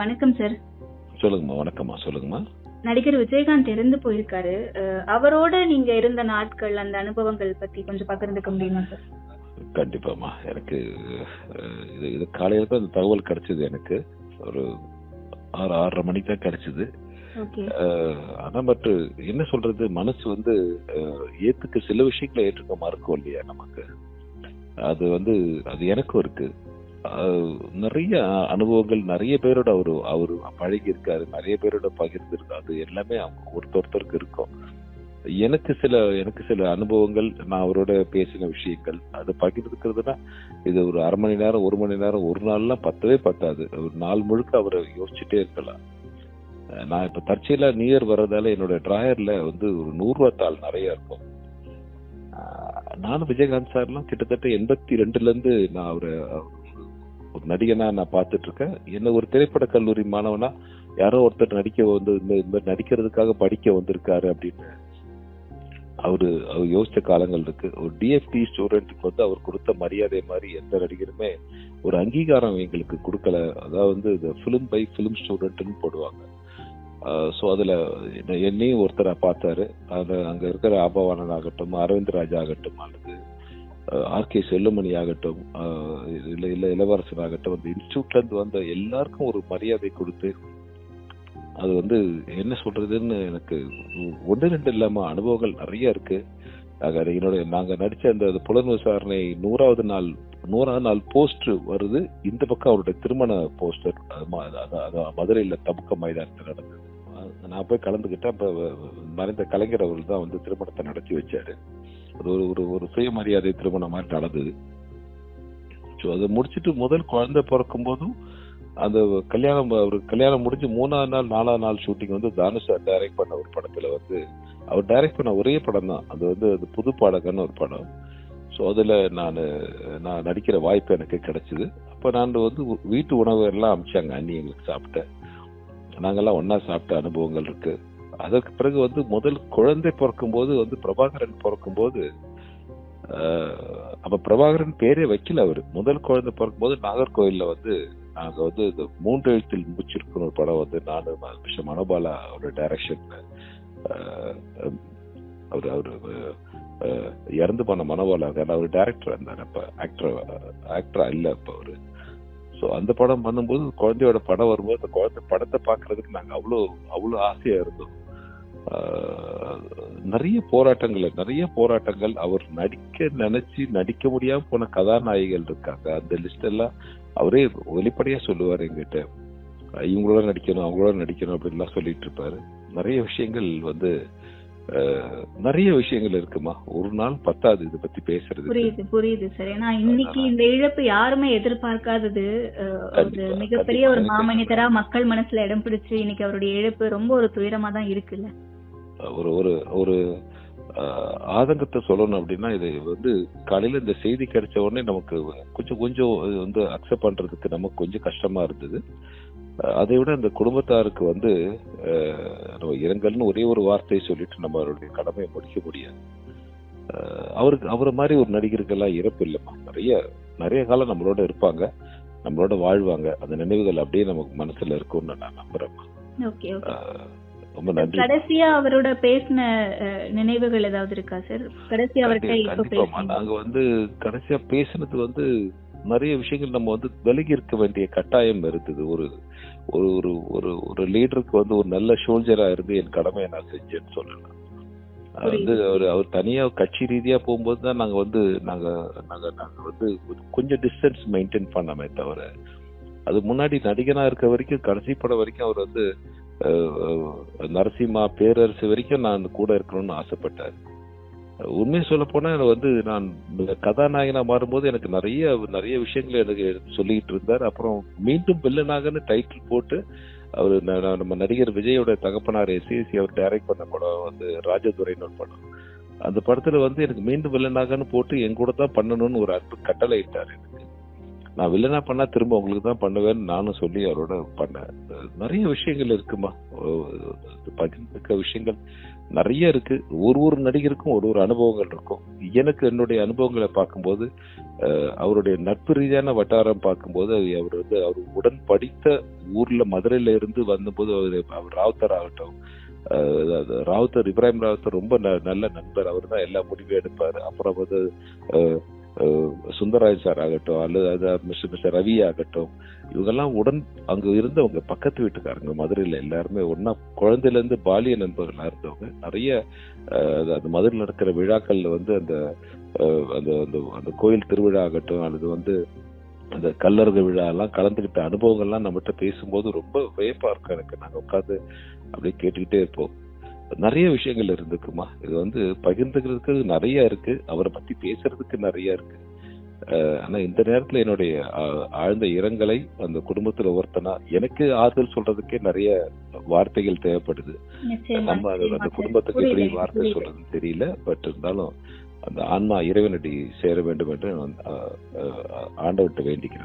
வணக்கம் சார் சொல்லுங்கம்மா வணக்கம்மா சொல்லுங்கம்மா. நடிகர் விஜயகாந்த் இறந்து போயிருக்காரு. அவரோட நீங்க இருந்த நாட்கள் அந்த அனுபவங்கள் பத்தி கொஞ்சம் பகிர்ந்துக்க முடியுமா சார் கண்டிப்பாம்மா. எனக்கு இது இது காலையில தான் தகவல் கிடைச்சது எனக்கு. ஒரு ஆறு ஆறரை மணிக்கு தான் கிடைச்சது. ஆனா பட் என்ன சொல்றது மனசு வந்து ஏத்துக்க சில விஷயங்களை ஏற்றுக்க மறுக்கும் இல்லையா நமக்கு? அது வந்து அது எனக்கும் இருக்கு. நிறைய அனுபவங்கள் நிறைய பேரோட அவரு அவரு பழகி இருக்காரு நிறைய பேரோட பகிர்ந்து அது எல்லாமே அவங்க ஒருத்தர் ஒருத்தருக்கு இருக்கும். எனக்கு சில எனக்கு சில அனுபவங்கள் நான் அவரோட பேசின விஷயங்கள் அது பகிர்ந்துக்கிறதுனா இது ஒரு அரை மணி நேரம் ஒரு மணி நேரம் ஒரு நாள்லாம் பத்தவே பத்தாது. ஒரு நாள் முழுக்க அவரை யோசிச்சுட்டே இருக்கலாம். நான் இப்ப தற்செயலா நியூ இயர் வர்றதால என்னோட டிராயர்ல வந்து ஒரு நூறு தாள் நிறைய இருக்கும். நானும் விஜயகாந்த் சார்லாம் கிட்டத்தட்ட எண்பத்தி ரெண்டுல இருந்து நான் அவரை ஒரு நடிகனா நான் பார்த்துட்டு இருக்கேன் என்ன ஒரு திரைப்பட கல்லூரி மாணவனா யாரோ ஒருத்தர் நடிக்க வந்து இந்த மாதிரி நடிக்கிறதுக்காக படிக்க வந்திருக்காரு அப்படின்னு அவரு அவர் யோசிச்ச காலங்கள் இருக்கு. ஒரு டிஎஃப்டி ஸ்டூடெண்ட்டுக்கு வந்து அவர் கொடுத்த மரியாதை மாதிரி எந்த நடிகருமே ஒரு அங்கீகாரம் எங்களுக்கு கொடுக்கல. அதாவது வந்து இந்த ஃபிலிம் பை ஃபிலிம் ஸ்டூடெண்ட்னு போடுவாங்க. ஸோ அதில் என்ன- என்னையும் ஒருத்தரை பார்த்தாரு. அது அங்கே இருக்கிற ஆபவானன் ஆகட்டும் அரவிந்த் ராஜா ஆகட்டும் ஆர்கே செல்லுமணி ஆகட்டும் இல்லை இல்லை இளவரசன் ஆகட்டும் அந்த இன்ஸ்டியூட்லேருந்து வந்த எல்லாருக்கும் ஒரு மரியாதை கொடுத்து அது வந்து என்ன சொல்றதுன்னு எனக்கு ஒன்று ரெண்டு இல்லாமல் அனுபவங்கள் நிறைய இருக்கு. நாங்க என்னுடைய நாங்கள் நடித்த அந்த புலன் விசாரணை நூறாவது நாள் நூறாவது நாள் போஸ்ட் வருது. இந்த பக்கம் அவருடைய திருமண போஸ்டர் மதுரையில் தமுக்க மைதானத்தில் நடந்தது. நான் போய் கலந்துக்கிட்டேன். அப்போ மறைந்த கலைஞர் அவர்கள் தான் வந்து திருமணத்தை நடத்தி வச்சாரு. ஒரு ஒரு ஒரு சுயமரியாதை திருமணம் மாதிரி நடந்தது. ஸோ அதை முடிச்சிட்டு முதல் குழந்தை பிறக்கும் போதும் அந்த கல்யாணம் அவர் கல்யாணம் முடிஞ்சு மூணாவது நாள் நாலாவது நாள் ஷூட்டிங் வந்து தானுஷா டைரக்ட் பண்ண ஒரு படத்துல வந்து அவர் டைரக்ட் பண்ண ஒரே படம் தான். அது வந்து அது புது பாடகன்னு ஒரு படம். ஸோ அதில் நான் நான் நடிக்கிற வாய்ப்பு எனக்கு கிடைச்சிது. அப்போ நான் வந்து வீட்டு உணவு எல்லாம் அமிச்சாங்க அண்ணி எங்களுக்கு சாப்பிட்டேன் நாங்கெல்லாம் ஒன்றா சாப்பிட்ட அனுபவங்கள் இருக்குது அதற்கு பிறகு வந்து முதல் குழந்தை பிறக்கும் போது வந்து பிரபாகரன் பிறக்கும் போது அப்ப பிரபாகரன் பேரே வைக்கல அவர். முதல் குழந்தை பிறக்கும் போது நாகர்கோயில்ல வந்து நாங்க வந்து இந்த மூன்று எழுத்தில் முடிச்சிருக்கிற ஒரு படம் வந்து நானு மிஸ்டர் மனோபாலா அவரோட டைரக்ஷன்ல அவர் அவர் இறந்து போன மனோபாலா ஏன்னா அவர் டைரக்டர் இருந்தார் அப்ப. ஆக்டர் ஆக்டரா இல்ல அப்ப அவரு. ஸோ அந்த படம் பண்ணும்போது குழந்தையோட படம் வரும்போது அந்த குழந்தை படத்தை பார்க்கறதுக்கு நாங்கள் அவ்வளோ அவ்வளோ ஆசையாக இருந்தோம். நிறைய போராட்டங்கள் நிறைய போராட்டங்கள் அவர் நடிக்க நினைச்சு நடிக்க முடியாம போன கதாநாயகிகள் இருக்காங்க. அந்த லிஸ்ட் எல்லாம் அவரே வெளிப்படையா சொல்லுவார் எங்கிட்ட இவங்களோட நடிக்கணும் அவங்களோட நடிக்கணும் அப்படின்லாம் சொல்லிட்டு இருப்பாரு. நிறைய விஷயங்கள் வந்து நிறைய விஷயங்கள் இருக்குமா? ஒரு நாள் பத்தாது இதை பத்தி பேசுறது புரியுது புரியுது சார். ஏன்னா இன்னைக்கு இந்த இழப்பு யாருமே எதிர்பார்க்காதது ஒரு மிகப்பெரிய ஒரு. மாமனிதரா மக்கள் மனசுல இடம் பிடிச்சு இன்னைக்கு அவருடைய இழப்பு ரொம்ப ஒரு துயரமா தான் இருக்குல்ல? ஒரு ஒரு ஒரு ஆதங்கத்தை சொல்லணும் அப்படின்னா இது வந்து காலையில இந்த செய்தி கிடைச்ச உடனே நமக்கு கொஞ்சம் கொஞ்சம் இது வந்து அக்செப்ட் பண்றதுக்கு நமக்கு கொஞ்சம் கஷ்டமா இருந்தது. அதை விட இந்த குடும்பத்தாருக்கு வந்து நம்ம இரங்கல்னு ஒரே ஒரு வார்த்தையை சொல்லிட்டு நம்ம அவருடைய கடமையை முடிக்க முடியாது. அவருக்கு அவரை மாதிரி ஒரு நடிகருக்கெல்லாம் இறப்பு இல்லைம்மா. நிறைய நிறைய காலம் நம்மளோட இருப்பாங்க. நம்மளோட வாழ்வாங்க. அந்த நினைவுகள் அப்படியே நமக்கு மனசுல இருக்கும்னு நான் நம்புறேன் ரொம்ப நன்றி. கடைசியா அவரோட பேசின நினைவுகள் ஏதாவது இருக்கா சார் கடைசி அவர்கிட்ட நாங்க வந்து கடைசியா பேசுனது வந்து நிறைய விஷயங்கள் நம்ம வந்து விலகி இருக்க வேண்டிய கட்டாயம் இருந்தது. ஒரு ஒரு ஒரு ஒரு ஒரு லீடருக்கு வந்து ஒரு நல்ல சோல்ஜரா இருந்து என் கடமையை நான் செஞ்சேன்னு சொல்லலாம். அது வந்து அவர் அவர் தனியா கட்சி ரீதியா போகும்போது தான் நாங்க வந்து நாங்க நாங்க நாங்க வந்து கொஞ்சம் டிஸ்டன்ஸ் மெயின்டைன் பண்ணாமே தவிர அது முன்னாடி நடிகனா இருக்க வரைக்கும் கடைசி படம் வரைக்கும் அவர் வந்து நரசிம்மா பேரரசு வரைக்கும் நான் கூட இருக்கணும்னு ஆசைப்பட்டார். உண்மையை சொல்ல போனா எனக்கு வந்து நான் இந்த கதாநாயகனா மாறும்போது எனக்கு நிறைய நிறைய விஷயங்களை எனக்கு சொல்லிக்கிட்டு இருந்தார். அப்புறம் மீண்டும் வில்லனாகன்னு டைட்டில் போட்டு அவர் நம்ம நடிகர் விஜயோட தகப்பனார் எஸ்சிஎஸ்சி அவர் டைரக்ட் பண்ண படம் வந்து ராஜதுரைன்னு ஒரு படம். அந்த படத்துல வந்து எனக்கு மீண்டும் வில்லனாகன்னு போட்டு என் கூட தான் பண்ணணும்னு ஒரு அற்பு கட்டளை இட்டார் எனக்கு. நான் வில்லனா பண்ணா திரும்ப உங்களுக்கு தான் பண்ணுவேன்னு நானும் சொல்லி அவரோட பண்ணேன். நிறைய விஷயங்கள் இருக்குமா? அஹ் பகிர்ந்துக்க விஷயங்கள் நிறைய இருக்கு. ஒரு ஒரு நடிகருக்கும் ஒரு ஒரு அனுபவங்கள் இருக்கும். எனக்கு என்னுடைய அனுபவங்களை பார்க்கும்போது அவருடைய நட்பு ரீதியான வட்டாரம் பார்க்கும்போது அவர் வந்து அவர் உடன் படித்த ஊர்ல மதுரையில இருந்து வந்தபோது அவர் அவர் ராவுத்தர் ஆகட்டும் அதாவது ராவுத்தர் இப்ராஹிம் ராவுத்தர் ரொம்ப ந- நல்ல நண்பர். அவர் தான் எல்லா முடிவும் எடுப்பாரு. அப்புறம் வந்து சுந்தரராஜ் சார் ஆகட்டும் அல்லது மிஸ்டர் மிஸ்டர் ரவி ஆகட்டும் இவங்கெல்லாம் உடன் அங்க இருந்தவங்க பக்கத்து வீட்டுக்காரங்க மதுரையில எல்லாருமே ஒன்னா குழந்தையில இருந்து பாலிய நண்பர்களா இருந்தவங்க நிறைய அது- அந்த மதுரையில் நடக்கிற விழாக்கள்ல வந்து அந்த அந்த அந்த அந்த கோயில் திருவிழா ஆகட்டும் அல்லது வந்து அந்த கல்லறுக விழாலாம் கலந்துகிட்ட கலந்துக்கிட்ட அனுபவங்கள்லாம் நம்மகிட்ட பேசும்போது ரொம்ப வியப்பா இருக்கும் எனக்கு. நாங்கள் உட்காந்து அப்படியே கேட்டுக்கிட்டே இருப்போம். நிறைய விஷயங்கள் இருந்துக்குமா? இது வந்து பகிர்ந்துக்கிறதுக்கு நிறைய இருக்கு. அவரை பத்தி பேசுறதுக்கு நிறைய இருக்கு. ஆனா இந்த நேரத்துல என்னுடைய ஆழ்ந்த இரங்கலை அந்த குடும்பத்துல ஒருத்தனா எனக்கு ஆறுதல் சொல்றதுக்கே நிறைய வார்த்தைகள் தேவைப்படுது. நம்ம அந்த. குடும்பத்துக்கு எப்படி வார்த்தை. சொல்றதுன்னு தெரியல. பட் இருந்தாலும் அந்த ஆன்மா இறைவனடி சேர வேண்டும் என்று ஆண்டவர்கிட்ட வேண்டிக்கிறேன்.